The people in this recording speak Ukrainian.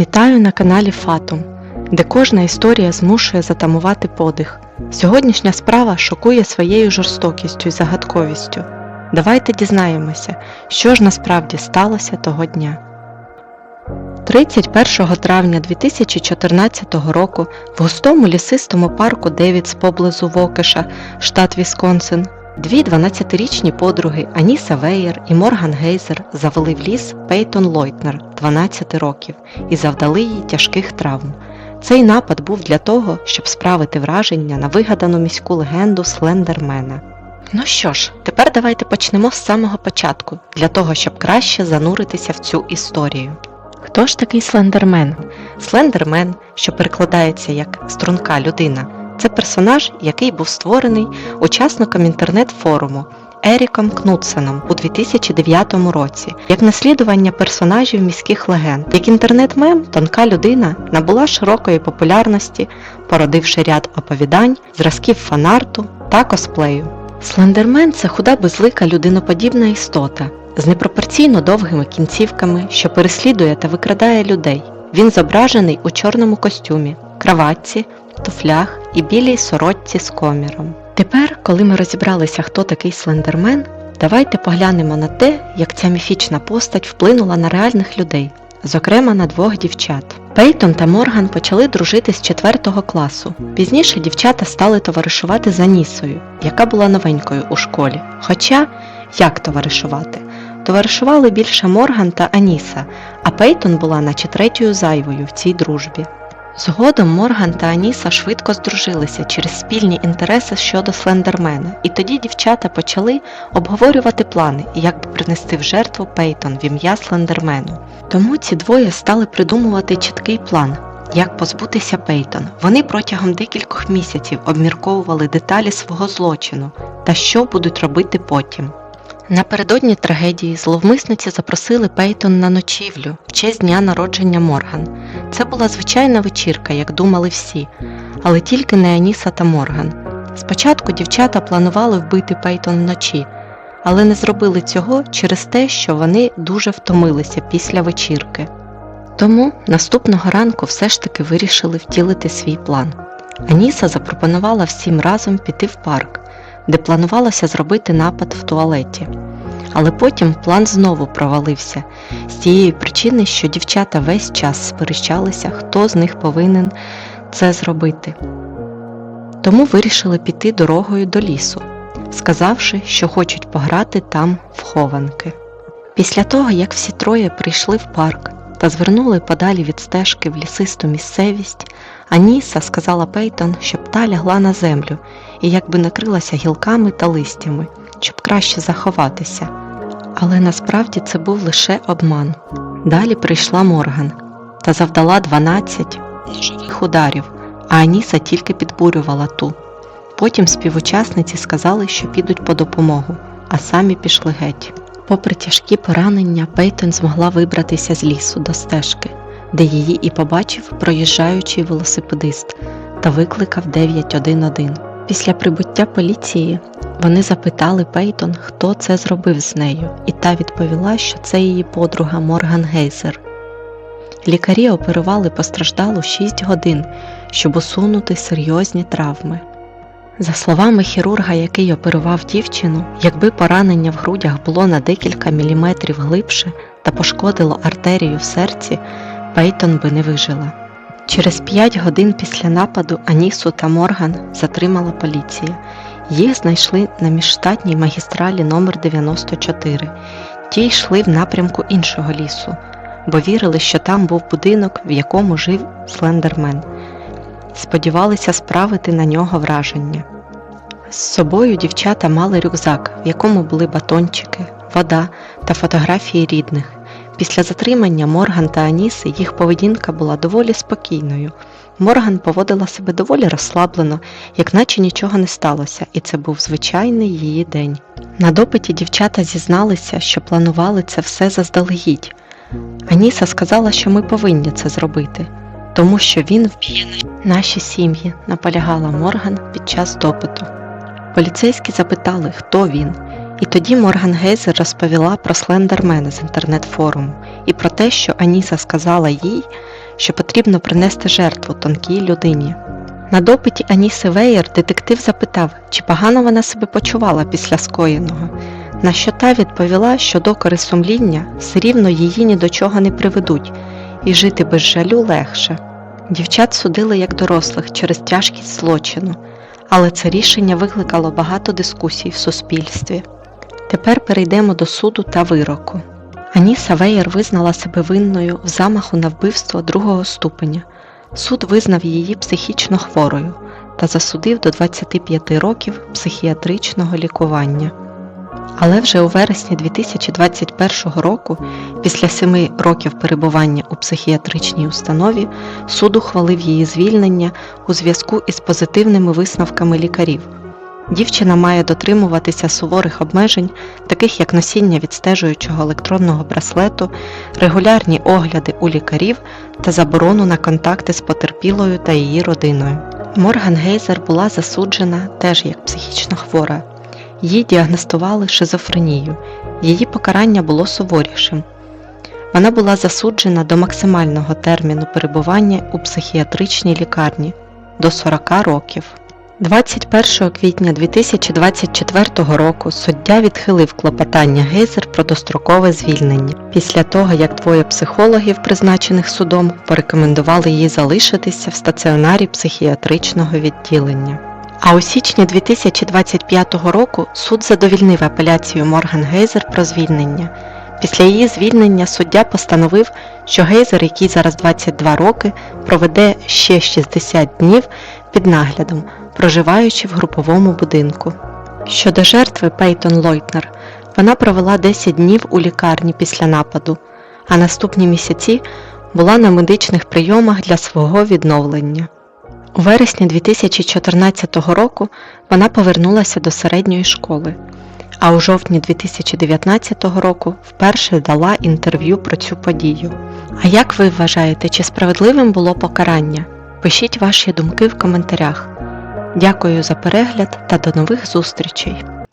Вітаю на каналі Фатум, де кожна історія змушує затамувати подих. Сьогоднішня справа шокує своєю жорстокістю і загадковістю. Давайте дізнаємося, що ж насправді сталося того дня. 31 травня 2014 року в густому лісистому парку Девідс поблизу Вокеша, штат Вісконсин, дві 12-річні подруги Аніса Веєр і Морган Гейзер завели в ліс Пейтон Лойтнер 12 років і завдали їй тяжких травм. Цей напад був для того, щоб справити враження на вигадану міську легенду Слендермена. Ну що ж, тепер давайте почнемо з самого початку, для того, щоб краще зануритися в цю історію. Хто ж такий слендермен? Слендермен, що перекладається як струнка людина, це персонаж, який був створений учасником інтернет-форуму Еріком Кнутсеном у 2009 році, як наслідування персонажів міських легенд. Як інтернет-мем, тонка людина набула широкої популярності, породивши ряд оповідань, зразків фанарту та косплею. Слендермен це худа безлика людиноподібна істота з непропорційно довгими кінцівками, що переслідує та викрадає людей. Він зображений у чорному костюмі, краватці, туфлях і білій сорочці з коміром. Тепер, коли ми розібралися, хто такий слендермен, давайте поглянемо на те, як ця міфічна постать вплинула на реальних людей, зокрема на двох дівчат. Пейтон та Морган почали дружити з 4 класу. Пізніше дівчата стали товаришувати з Анісою, яка була новенькою у школі. Хоча, як товаришувати? Товаришували більше Морган та Аніса, а Пейтон була наче третьою зайвою в цій дружбі. Згодом Морган та Аніса швидко здружилися через спільні інтереси щодо Слендермена, і тоді дівчата почали обговорювати плани, як би принести в жертву Пейтон в ім'я Слендермену. Тому ці двоє стали придумувати чіткий план. Як позбутися Пейтон? Вони протягом декількох місяців обмірковували деталі свого злочину та що будуть робити потім. Напередодні трагедії зловмисниці запросили Пейтон на ночівлю в честь дня народження Морган. Це була звичайна вечірка, як думали всі, але тільки не Аніса та Морган. Спочатку дівчата планували вбити Пейтон вночі, але не зробили цього через те, що вони дуже втомилися після вечірки. Тому наступного ранку все ж таки вирішили втілити свій план. Аніса запропонувала всім разом піти в парк, де планувалося зробити напад в туалеті. Але потім план знову провалився з тієї причини, що дівчата весь час сперечалися, хто з них повинен це зробити. Тому вирішили піти дорогою до лісу, сказавши, що хочуть пограти там в хованки. Після того, як всі троє прийшли в парк та звернули подалі від стежки в лісисту місцевість, Аніса сказала Пейтон, щоб та лягла на землю і якби накрилася гілками та листями, щоб краще заховатися. Але насправді це був лише обман. Далі прийшла Морган та завдала 12 ножових ударів, а Аніса тільки підбурювала ту. Потім співучасниці сказали, що підуть по допомогу, а самі пішли геть. Попри тяжкі поранення, Пейтон змогла вибратися з лісу до стежки, де її і побачив проїжджаючий велосипедист та викликав 911. Після прибуття поліції вони запитали Пейтон, хто це зробив з нею, і та відповіла, що це її подруга Морган Гейзер. Лікарі оперували постраждалу 6 годин, щоб усунути серйозні травми. За словами хірурга, який оперував дівчину, якби поранення в грудях було на декілька міліметрів глибше та пошкодило артерію в серці, Пейтон би не вижила. Через 5 годин після нападу Анісу та Морган затримала поліція. Їх знайшли на міжштатній магістралі номер 94 Ті йшли в напрямку іншого лісу, бо вірили, що там був будинок, в якому жив Слендермен. Сподівалися справити на нього враження. З собою дівчата мали рюкзак, в якому були батончики, вода та фотографії рідних. Після затримання Морган та Аніси їх поведінка була доволі спокійною. Морган поводила себе доволі розслаблено, як наче нічого не сталося, і це був звичайний її день. На допиті дівчата зізналися, що планували це все заздалегідь. Аніса сказала, що ми повинні це зробити, тому що він вб'є наші сім'ї, наполягала Морган під час допиту. Поліцейські запитали, хто він, і тоді Морган Гейзер розповіла про слендермена з інтернет-форуму і про те, що Аніса сказала їй, що потрібно принести жертву тонкій людині. На допиті Аніси Веєр детектив запитав, чи погано вона себе почувала після скоєного. На що та відповіла, що докори сумління все рівно її ні до чого не приведуть, і жити без жалю легше. Дівчат судили як дорослих через тяжкість злочину, але це рішення викликало багато дискусій в суспільстві. Тепер перейдемо до суду та вироку. Аніса Веєр визнала себе винною в замаху на вбивство другого ступеня. Суд визнав її психічно хворою та засудив до 25 років психіатричного лікування. Але вже у вересні 2021 року, після семи років перебування у психіатричній установі, суд ухвалив її звільнення у зв'язку із позитивними висновками лікарів. Дівчина має дотримуватися суворих обмежень, таких як носіння відстежуючого електронного браслету, регулярні огляди у лікарів та заборону на контакти з потерпілою та її родиною. Морган Гейзер була засуджена теж як психічно хвора. Їй діагностували шизофренію. Її покарання було суворішим. Вона була засуджена до максимального терміну перебування у психіатричній лікарні до 40 років. 21 квітня 2024 року суддя відхилив клопотання Гейзер про дострокове звільнення після того, як двоє психологів, призначених судом, порекомендували їй залишитися в стаціонарі психіатричного відділення. А у січні 2025 року суд задовільнив апеляцію Морган Гейзер про звільнення. Після її звільнення суддя постановив, що Гейзер, який зараз 22 роки, проведе ще 60 днів під наглядом, проживаючи в груповому будинку. Щодо жертви Пейтон Лойтнер, вона провела 10 днів у лікарні після нападу, а наступні місяці була на медичних прийомах для свого відновлення. У вересні 2014 року вона повернулася до середньої школи, а у жовтні 2019 року вперше дала інтерв'ю про цю подію. А як ви вважаєте, чи справедливим було покарання? Пишіть ваші думки в коментарях. Дякую за перегляд та до нових зустрічей!